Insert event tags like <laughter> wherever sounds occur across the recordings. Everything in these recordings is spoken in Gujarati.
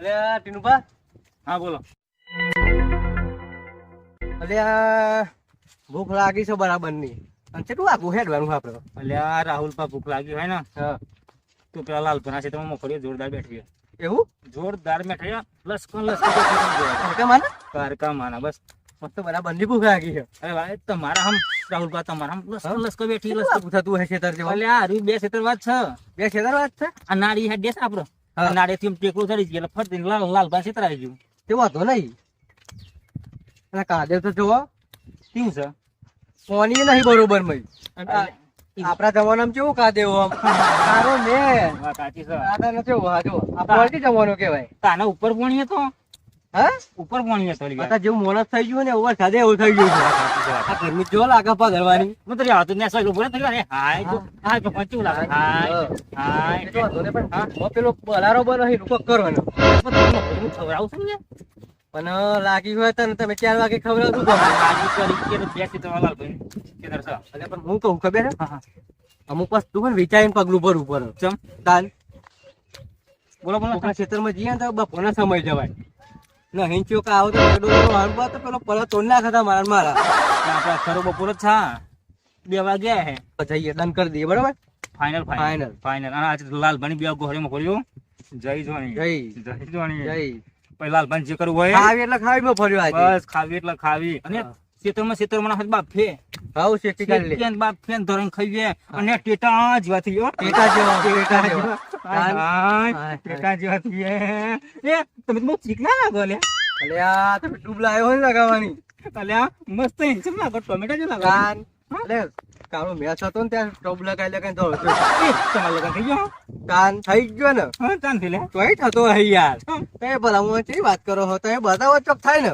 અરે ટીનુભા. હા બોલો. અરે ભૂખ લાગી છે બરાબરની અને કેટલું આગું હેડવાનું આપડે? અલ્યા રાહુલ પા ભૂખ લાગી હોય ને તું પેલા લાલપના છે તમે મોકલીએ જોરદાર બેઠી. એવું? જોરદાર બેઠી છે. લસકો લસકો બેઠી છે. હલકા માને કારકા માના બસ. મસ્ત બરાબરની ભૂખ લાગી છે. અરે ભાઈ તમારા હમ રાહુલ પા તમારા હમ બેઠી કેટલું લસકો હે થતું હશે તાર જેવા? અલ્યા બે ખેતર વાત છે. બે ખેતર વાત છે? આ નાડી હેડ દેસ આપણો. હા. નાડે થી ટેકલું ચડી ગયું એટલે ફટ લાલ લાલ પા સેતર ગયું. તે વાંધો નહીં. અને કાદેવ તો જોવો કેવું છે? કોની નહીં બરોબર મય આપડા આ આપણા જમાનામાં કેવું કાદેવ આમ સારો ને. વાત સાચી છે. દાદા નો કેવો? હા જો આ જમાનો કહેવાય. તાના ઉપર પોણી હતો હા? ઉપર પોણી હતો અત્યારે જેવું મોણસ થઈ ગયું ને ઓવર વરસાદે એવું થઈ ગયું આ ગરમી જો લાગે પગરવાની હું તો રહ્યા ને સાઈડ ઉપર થઈ ગયો હાય તો હાય તો પંચું લાગે. હાય હાય. તો નહીં, પણ હા, પેલો બલારો બનો છે, રૂપક કરવાનો હું ખવડાવું છું ને પણ લાગી હોય તો તમે ચાર વાગે ખબર હતું આજુ કરી કે બે તો. લાલ ભાઈ છે એટલે પણ હું કહું ખબર? હા? હા અમુક વસ્તુ તું પણ વિચારીને પગલું પર ઉપર ચમ? તાલ બોલો બોલો. કોકના ખેતરમાં જઈએ ને તો બપોરના સમય જવાય. ને અહીં આવો તો પેલો હાલમાં તો પેલો પલો તોડ નાખે તા મારા મારા. આપડા ખરો બપોર જ છા બે વાગ્યા હે. જઈએ ડન કરી દઈએ બરાબર? ફાઇનલ ફાઇનલ ફાઇનલ અને આજે લાલભાઈ બે ગોહરી માં ખોલ્યો જય જોણી જય. જય જોણી જય. પછી લાલભાઈ જે કરવું હોય. ખાવી એટલે ખાવી માં ફર્યો બસ ખાવી એટલે ખાવી. અને હા. ખેતરમાં હાથ બાપ ફે હાઉ શેકી કાઢી લે. બાપ ફેન ધોરણ ખાઈએ અને ટેટા જેવા થઈ ગયો ટેટા જેવો ટેટા જેવો. ટેટા જેવા થઈ ગયા. એ તમે તો બહુ ચીકણા લાગો લે અલે તમે ડૂબ લાવ્યો હોય લગાવવાની. અલ્યા મસ્ત હેન્ડસમ લાગો ટોમેટા જેવા લાગો. અલે કાળો મેચ હતો ને ત્યાં ટોબ લગાઈ છો. એ, તમારા થઈ ગયો કાન થઈ ગયો ને. હા ચાંદ લે. તોય થતો હે યાર. તે ભલા હું વાત કરો હો તો એ બતાવો ચોક થાય ને.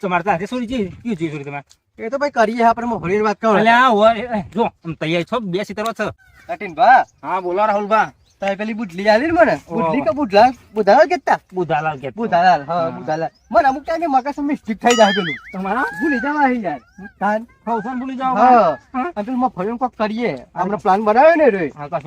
તમારે તો આજે સોરી જી કયું જી સોરી તમે એ તો ભાઈ કરીએ આપણે મોહરીની વાત કરો અલ્યા હોય જો આમ તૈયાર છો બે સીતરો છો. કઠિન ભા. હા બોલો રાહુલ બા તમે પેલી બુડલી આલી મને? ઓહો. કે બુડલા બુધાલાલ કેતા બુધાલાલ કે બુધાલાલ હા. બુધાલાલ. મને અમુક ટાઈમે મગજ મિસ્ટેક થઈ જાય પેલું. તમારા? ભૂલી જવા હે. યાર કાન ફોન ભૂલી જાઓ હા. અને પેલું મફળીનું કોક કરીએ. આપણે પ્લાન બનાવ્યો ને રે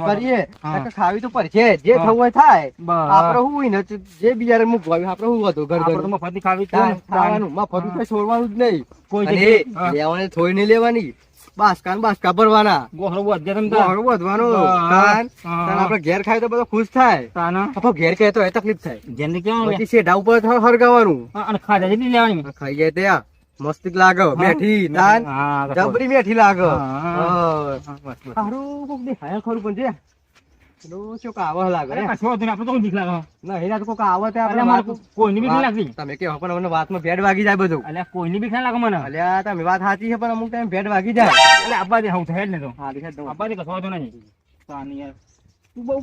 કરીએ. કે ખાવી તો પડશે જે થવું હોય થાય. આપણે હું હોય ને જે બિયારણ મૂકવાનું આપણે હું હતો ઘર ઘર તો ઘર ખાવી જ ખાવાનું. મફત તો છોડવાનું જ નહીં. કોઈ. લેવાની થોડી નહીં લેવાની. બાસકા ને બાસકા ભરવાના ગોહરો વધે. ઘણું વધવાનું. આપણે ઘેર ખાય તો બધો ખુશ થાય. તાના. આપણે ઘેર ખાય તો એ તકલીફ થાય. જેને કેવું શેઢા ઉપર હરગાવાનું. અને ખાધા જેટલી લેવાની? ખાઈ જાય ત્યાં મસ્તિક લાગે. હા, કશો જબરી બેઠી લાગે. સારું કોક દેખાય ખરું પણ છે પેલું ચોક આવા લાગે કશો વાંધો આપણે તો બીક લાગે. ના એના તો કોક આવો તે આપણે વાત- કોઈની બીક નહીં લાગતી. તમે કેવો પણ અમને વાતમાં ભેડ વાગી જાય બધું અલ્યા, કોઈની બીક ના લાગે મને. અલ્યા તમે વાત સાચી છે પણ અમુક ટાઈમ ભેડ વાગી જાય અલ્યા, આપવા દે, હું થાય ને તો. હા દેખાય તો આપવા દે, કશો વાંધો નહીં. તાની યાર. તું બહુ.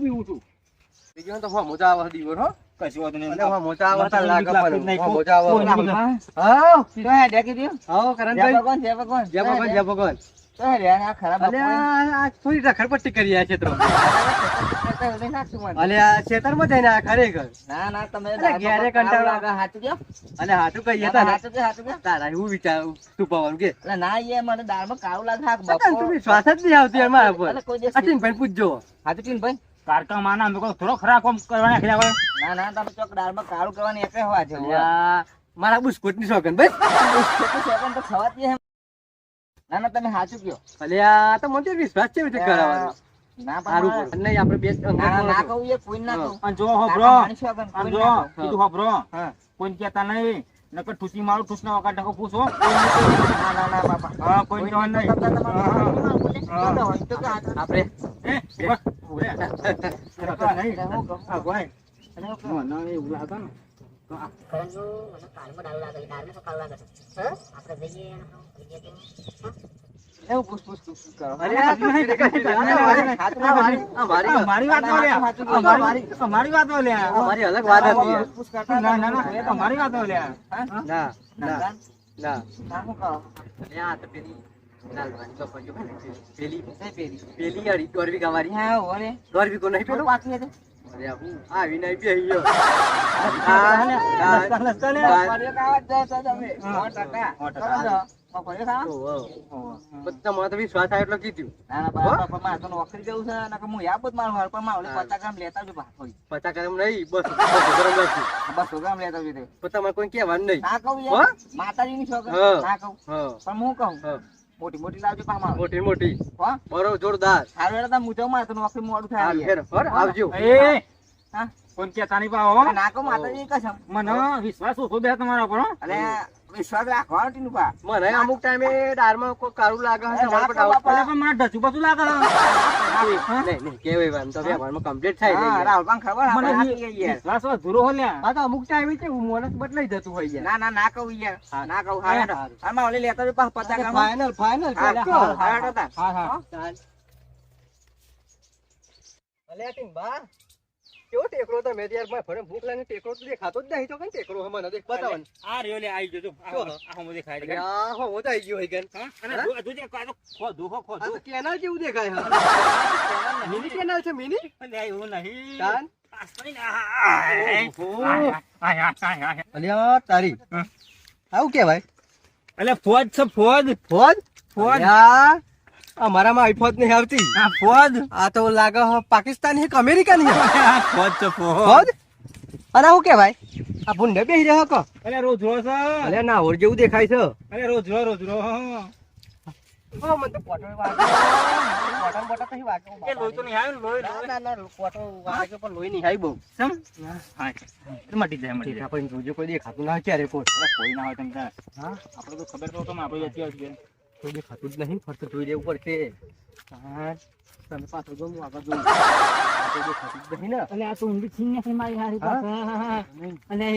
બીજો તો મોજા આવા દીવો હો કશો વાંધો નહીં. અલ્યા મોજા આવા તા લાગે બીક લાગતી જ પણ મોજા આવા હા તો હે ડેકી દ્યો. હા જય ભગવાન, જય ભગવાન. જય ભગવાન જય ભગવાન હાથું પૂછજો. ભાઈ? કારકા માના અમે કોઈ થોડો ખરાબ કામ કરવા નાખ્યા ના ના તમે ચોક દાળમાં કાળું કરવાની એટલે હોવા મારા બુસ્કુટની શોખન ભાઈ. કેટલું સેકન્ડ તો ખવાતી ના ના તમે સાચું કયો અલ્યા તો મને વિશ્વાસ છે રીતે કરાવવાનો. ના પણ પણ નહીં આપણે બે ના ના, ના કહું એ કોઈ ના કહું. અને જો હોભરો. કાકા માણસો આગળ અને જો, કીધું હોભરો. હા. કહેતા નહીં નકર ઠૂસી મારું વખત ઢાંકો પૂછો. ના ના ના બાપા. હા કોઈ નહીં. આપણે એ. નહીં. આ એવું ને તો આ એવું પૂછ પૂછ પૂછ પૂછ કરો અલ્યા, તું નહીં દેખાય. હાચું આ ના મારી- આ મારી આ વાત ના, ના, લ્યા. સાચું આ કીધું. મારી- આ મારી વાત લ્યા. આ મારી અલગ વાત હતી. પૂછ ના ના ના એ વાત લ્યા ના ના ના, ના ના, હું કહું? આ તો પેલી પેલી પેરી? પેલી અડી દોઢ હા, હો ને. દોઢ નહીં પેલો હતી. ગયો. તો વિશ્વાસ આવ્યો એટલે કીધું. નોકરી જવું છે નકર હું યાદ જ મારું હાલ પણ. પચાસ ગ્રામ લેતા આવજો પચાસ ગ્રામ નહીં બસ બસો ગ્રામ લેતા આવજો પણ તમારે કોઈ કહેવાનું નહીં. ના કહું માતાજી છોકરી. ના કહું. પણ હું કહું? મોટી મોટી લાવજો કામ આવે. મોટી મોટી હા? બરો જોરદાર. હારું હેડો તા મુજો માં મારે તો નોકરી મોડું થાય હાલ ફેર ફર આવજો. એ હા? કોણ કેતા નહીં પાવો નાકો માતાજી કસમ મને વિશ્વાસ ઓછો બે તમારા પર હો. વિશ્વાસ રાખવાનો ટીનું પા મને અમુક ટાઈમે દાળમાં કોઈ કારું લાગે છે ના પણ બાપા. અલે પણ મને ઢચું પાછું લાગે નહીં નહીં કેવાય વાત? તો વ્યવહારમાં કમ્પ્લીટ થાય હા રાહુલ પણ ખબર મને આપી ગઈ યાર વિશ્વાસ અધૂરો હો લ્યા. આ તો અમુક ટાઈમે છે મોણસ બદલાઈ જતું હોય યાર. ના ના ના કહું યાર. ના કહું હા, હા. ઓલી લેતા કેવો ટેકરો તમે યાર મેં ફરે ભૂખ લાગીને ટેકરો તો દેખાતો જ નહીં. તો કઈ ટેકરો હમણાં મને દેખ બતાવો આ રહ્યો લે આવી ગયો જો. આ શું? દેખાય છે. આ હો, હું તો આઈ ગયો હોય ગન અને તું જે જોજે ખો દુખો ખો આ કેનાલ જેવું દેખાય હા. મિની કેનાલ છે મિની? આ એવું નહીં. તાન? અલ્યા તારી. આવું કેવાય અલે ફોજ છે ફોજ. ફોજ? ફોજ. અલ્યા, અમારામાં આઈફોન નહીં આવતી. આ ફોજ? આ તો લાગે હે પાકિસ્તાની એક અમેરિકન હે? આ ફોજ છે ફોજ. અરે હું કેવાય આ ભૂંડે બેહી રહ્યો કો? અરે રોજ રો છે અલ્યા ના હોર જેવું દેખાય છે. ઓ મને તો પોટો વાગ્યો પોટો બોટો તો વાગ્યો એ લોહી તો નહીં આવ્યું ને, ના ના ના પોટો પણ લોહી નહીં આવી બહુ. સમ? હા, મટી જાય મટી જાય. પણ જોજો કોઈ દેખાતું ના ક્યારે કોઈ. અરે કોઈ ના હોય તમ તાર. હા? આપણે તો ખબર તો તમે આપણે કોઈ દેખાતું જ નહીં ફરતું જોઈ દેવું પડશે. તમે પાછો જો હું આગળ જોઉં. આ તો આ તો ઊંધી છીન નાખી મારી હારી પાસે. એ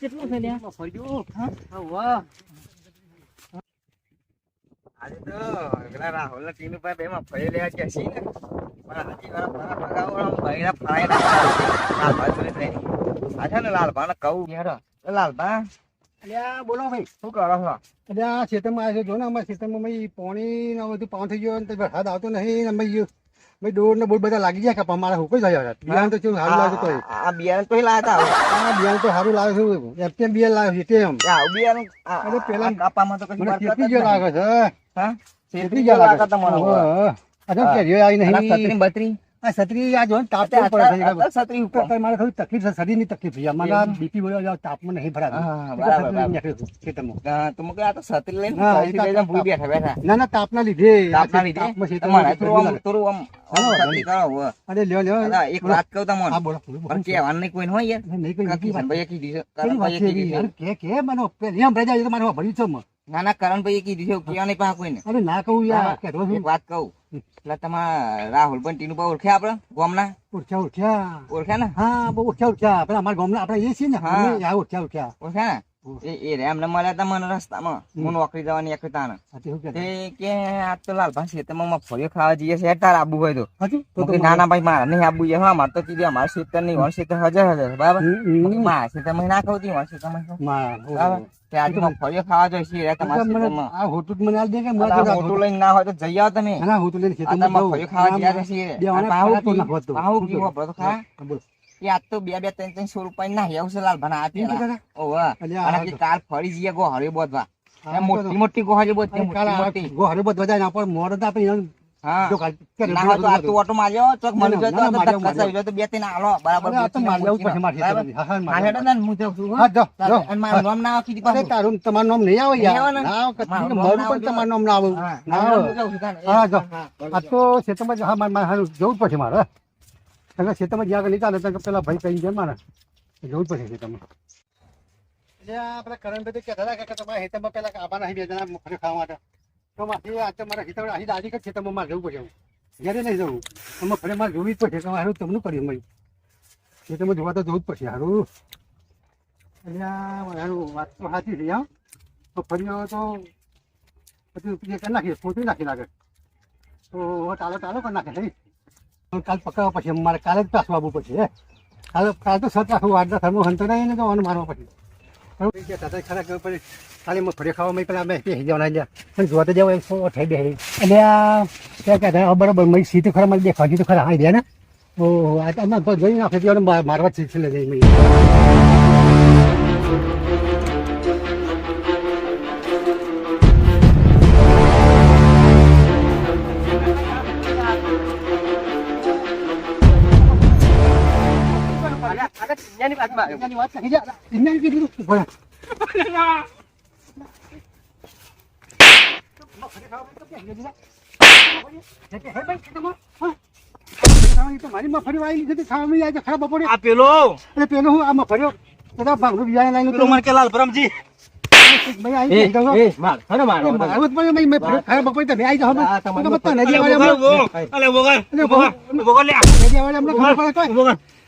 કેટલું છે લ્યા? મફળ હા? વાહ. આજે તો પેલા રાહુલ ના ટીનુ ભાઈ બે માં ફરી લેવા ગયા છીએ ને. પણ હજી મારા મારા પગાર ભાઈના ને કહું. લાલભા અલ્યા બોલો ભાઈ શું કરો છો? એટલે ખેતરમાં આવ્યો છો. ને અમારા ખેતરમાં ભાઈ પાણી ને બધું પાઉં થઈ ગયો ને વરસાદ આવતો નહીં અમે ભાઈ ડોર ને બધા લાગી ગયા કપા મારા હુકઈ જાય બિયારણ તો કેવું સારું લાગે તો આ બિયારણ તો આ બિયારણ તો સારું લાગે છે. એફટીએમ બિયારણ લાગે છે? તેમ આ બિયારણ અરે પેલા આ તો કશું મને બરકત જ ખેતી જેવું નહીં. લાગે છે. હા? ખેતી લાગે આવી નહીં. બત્રી? આ છત્રી આ જો તાપ પડે છે અત્યારે- અત્યારે છત્રી ઉપર. મારે થોડી તકલીફ છે શરીરની તકલીફ છે. મારા બીપી બોલ્યો તાપમાં નહીં ભરાતું. હા, એટલે બરાબર, છત્રી બરાબર. નીકળ્યું હતું ખેતરમાં. હા, તો આ તો છત્રી લઈને હા, છત્રી એ લઈને તાપ- ભૂલ બેઠા બેઠા. ના ના તાપના લીધે. તાપના લીધે? તમારે થોડું આમ લાગે. થોડું આમ આમ હા, છત્રી કરો હવે. અરે લ્યો લ્યો. એક વાત કહું તમને. હા બોલો બોલો, બોલો. પણ કહેવાનું નહીં કોઈને હોય યાર. નહીં, નહીં, કોઈ વાત. છે. કીધું કે કે મને પેલી આમ તો મારે. ના ના કરણભાઈએ કીધું છે કહેવા નહીં પાછા કોઈને. અરે ના કહું યાર એક વાત કહું. એટલે તમારા રાહુલ પણ ટીનુ ભાઈ ઓળખ્યા આપણે ગોમના? ઓળખ્યા ઓળખ્યા. ઓળખ્યા ને? હા બહુ ઓળખ્યા ઓળખ્યા. આપણે અમારા ગોમના આપણે એ છીએ ને. હા. ઓળખ્યા ઉઠ્યા ઓળખ્યા ને? એ એ રે એમને મળ્યા હતા મને રસ્તામાં. હું નોકરી જવાની એક તાને તે કે આજ તો લાલભાઈ ખેતરમાં મગફળીઓ ખાવા જઈએ છે તાર આબુ હોય તો? તો તો તો કે ના ના ભાઈ મારા નહીં આબુ છે. હા મારે તો કીધું અમારે ખેતર નહીં વર્ષે તો હજાર હજાર બરાબર? મારા મારા ખેતરમાં ના ખાવતી વણ ખેતરમાં ખાઉં. ખાવા જોઈશે રે તમારા આ હોટું મને આલ દે કે મને આ લઈને ના હોય તો જઈ આવો તમે ના, હોટું લઈને ખેતરમાં ખાવા ગયા પાહુ. પાહુ? બ્રો, ખા. બે બે ત્રણ ત્રણ સો રૂપિયા ના હેવું છે લાલભાના આ એમ પેલા. કહેતા? ઓવે. અલ્યા, અને આ કે તો- કાલ ફરી જઈએ ગોહળીઓ બોધવા આ મોટી મોટી અરે કાલે મોટી મોટી ગોહરે બધું ના મોડે આપણે હા. જો કાલ- કરે, ના હોય તો આ તો ઓટો માર્યો ચોક ના, મળી ના, જાય તો ના, તો ધક્કા થઈ તો બે ત્રણ આલો બરાબર આ તો મૂકીને મારે જવું. પડશે મારે બરાબર? ખેતરમાં. હા, હા, હા, હેડો ને, હું જાઉં છું, હા, જો, જો. અને મારું નામ ના કીધી અરે તારું તમારું નામ નહીં આવે યાર. ના? આવે, મારું કશું નામ મારું ના પણ તમારું નામ ના આવે. ના આવે. જાઉં છું તાને. હા, જો. આ તો ખેતરમાં હા મારે મારે જવું પડશે મારે. તમે ખેતરમાં જ્યાં આગળ ચાલે ત્યાં પેલા ભાઈ કહી જાય મારે. જવું જ પડશે ખેતરમાં. એટલે આ પેલા કરણભાઈ તો કહેતા હતા કે તમારા ખેતરમાં પેલા આવા નહીં બે જણા ખાવા માટે. તો મારે આ તો મારા ખેતરમાં અહીં દાદી કે ખેતરમાં મારે જવું પડશે ઘરે નહીં જવું. તો મગફળી મારે જોવી જ પડશે, તો હારું, તમને કર્યું મેં ખેતરમાં જોવા તો જવું જ પડશે, હારું. એટલે હારું વાત તો સાચી છે, હા. તો ફરી તો પછી રૂપિયા કરી નાખીએ પોતે નાખી લાગે. તો ચાલો ચાલો કરી નાખે નહીં? કાલ પકડવા પછી મારે કાલે જ પાછું આવવું પડશે કાલે કાલે તો સત રાખવું આટલા થર્મો હંતો નહીં ને તો મારવા પછી તાતા ખરા કે પછી ખાલી મેં ખાવા પેલા અમે બેસી જવાના જ્યાં જોવા જવા એક સો થઈ બેસી એટલે આ ક્યાં કહેતા બરાબર મેં તો ખરા મને દેખાડ્યું તો ખરા હા દે ને ઓહો તો અમે તો જોઈ નાખે ત્યારે માર- મારવા જ છે જઈ ચિંયાની વાતમાં આવ્યો. ચિંયાની વાત નહીં જા. ચિંયાની કીધું તું ભલે. મારી મફરી વાળી લીધી હતી, ખાવા મળી જાય ખરાબ બપોરે. આ પેલો? એટલે પેલો હું? આ મફરીઓ બધા ભાંગનું બિયારણ લાવીને પેલો મને કે લાલ પરમજી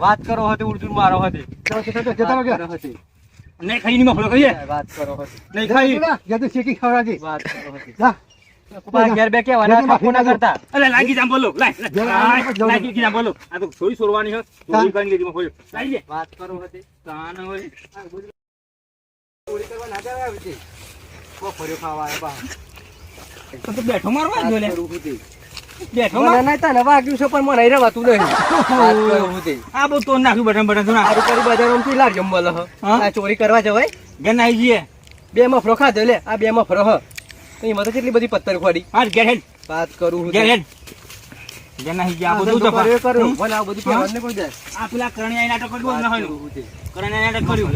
વાત કરો હતી ઉર્દુ મારો હતી જતા. કરો હતી નહીં ખાઈ ની મફળો ખાઈએ. વાત કરો હતી નહીં ખાઈ. તો શેકી ખવડાજી વાત કરો હતી લે. હોય. બેઠો મારવા બેઠો મને. નહીં તને વાગ્યું છે પણ મને રવાતું નહીં. <laughs> આ બહુ તો નાખ્યું બટન બટન તો ના. સારું કરી હો. હા? આ ચોરી કરવા જવાય નાઈ જઈએ. બે ફ્રો ખાધો લે આ બે માં હ તો એમાં તો કેટલી બધી પથ્થર ખોડી હાલ, ઘેર હેડ. વાત કરું હું ઘેર હેડ. આ આ બધું તો. કર્યું કરું મને આ બધું નહીં કોઈ દે. આ પેલા કરણિયા નાટક કર્યું ન? હોય કરણિયા નાટક કર્યું.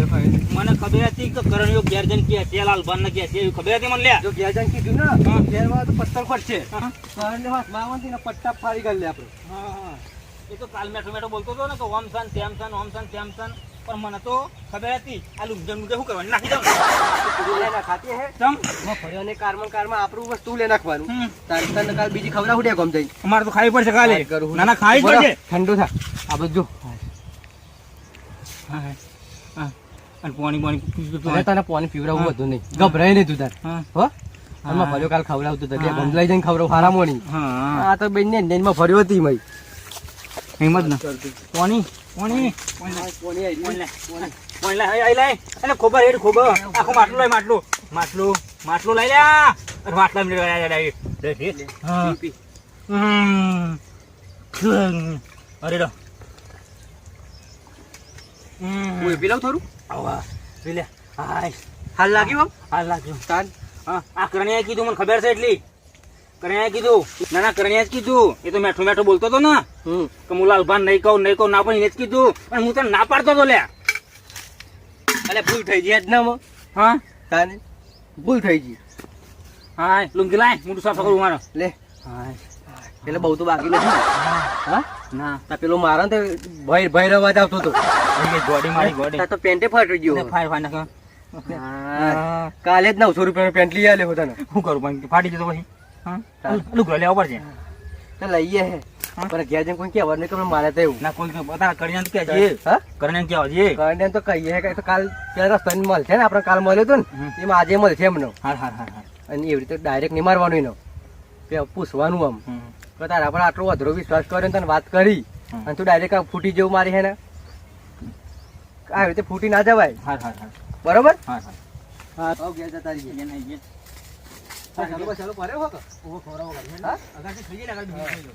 મને ખબર હતી કે કરણિયો ગેરજન કે છે લાલ ન કે છે એવી ખબર હતી મને લે જો ગેરજન કીધું ને. ઘેરમાં તો પથ્થર ખોટશે છે ઘરને હાથમાં આવવાથી ને પટ્ટા ફાડી ગળ લે આપણે. હા, હા. એ તો કાલ મેઠો મેઠો બોલતો હતો ને કે ઓમ સન તેમ સન ઓમ સન તેમ સન. પણ મને તો ખબર હતી આ લુંજન મુજબ શું કરવાનું? નાખી દઉં. હે? ને કારમાં કારમાં આપણું વસ્તુ લે નાખવાનું. તારે તને કાલ બીજી ખવડાવું દે ગમ જઈ અમારે તો ખાવી પડશે કાલે. ના ના ખાવી પડશે. ઠંડુ થા. આ બધું હા, હા. હા. અને પાણી પાણી તને પાણી પીવડાવવું હતું નહીં. ગભરાય નહીં તું તાર. હા. આમાં કાલ ખવડાવતું હતો બે હા. લઈ જઈને ખવડાવ. હારા મોણી આ તો બેન ને નેનમાં હતી મય. હિંમત ના. પાણી. ખોબર હેડ ખોબર. આખું માટલું માટલું. માટલું માટલું લઈ લ્યા માટલા. લે. હા. અરે રો હું પી લઉં થોડું? આવા પી હાય. હાલ લાગ્યું હાલ લાગ્યું. તાન. હા આ કરણિયાએ કીધું મને ખબર છે એટલી. કરણિયાએ કીધું. ના ના કરણ્યા જ કીધું. એ તો મેઠો મેઠો બોલતો હતો ને. કે હું લાલભાન નહીં કહું નહીં કહું ના પણ એને જ કીધું. પણ હું તને ના પાડતો હતો લે. અલે ભૂલ થઈ ગઈ જ ના મો હા? તાને? ભૂલ થઈ ગઈ. હા લુંગી લાય મોટું સાફ કરું મારો. લે. હા એટલે બહુ તો બાકી નથી. હા? ના. તા પેલો મારા ને ભય ભય અવાજ આવતો હતો. ગોડી મારી ગોડી. તા તો પેન્ટે ફાટી ગયો. ફાય ફાય નાખ હા. કાલે જ નવસો રૂપિયાનો પેન્ટ લઈ આલ્યો તને. શું કરું પણ ફાટી જતો પછી. લેવો પડશે. તો લઈએ. પણ ઘેર જઈને કોઈ કહેવાનું નહીં કે મારે તો એવું. ના કોઈ બતા તો કહીએ કે તો કાલ પેલા રસ્તામાં મળશે ને આપણે કાલ મળ્યો તો ને. એમાં આજે મળશે એમનો. અને એવી રીતે ડાયરેક્ટ નહીં મારવાનું એનો. કે પૂછવાનું આમ. કે તારા પણ આટલો અધરો વિશ્વાસ કર્યો તને વાત કરી. અને તું ડાયરેક્ટ ફૂટી જેવું મારી હે ને. આવી રીતે ફૂટી ના જવાય. હા હા બરોબર? હા હા હા ઘેર જતા રહીએ. ચાલો ચાલો, પરે હો તો ઓ ખોરાવો કરી હા? અગાડી થઈ થઈ ગઈ.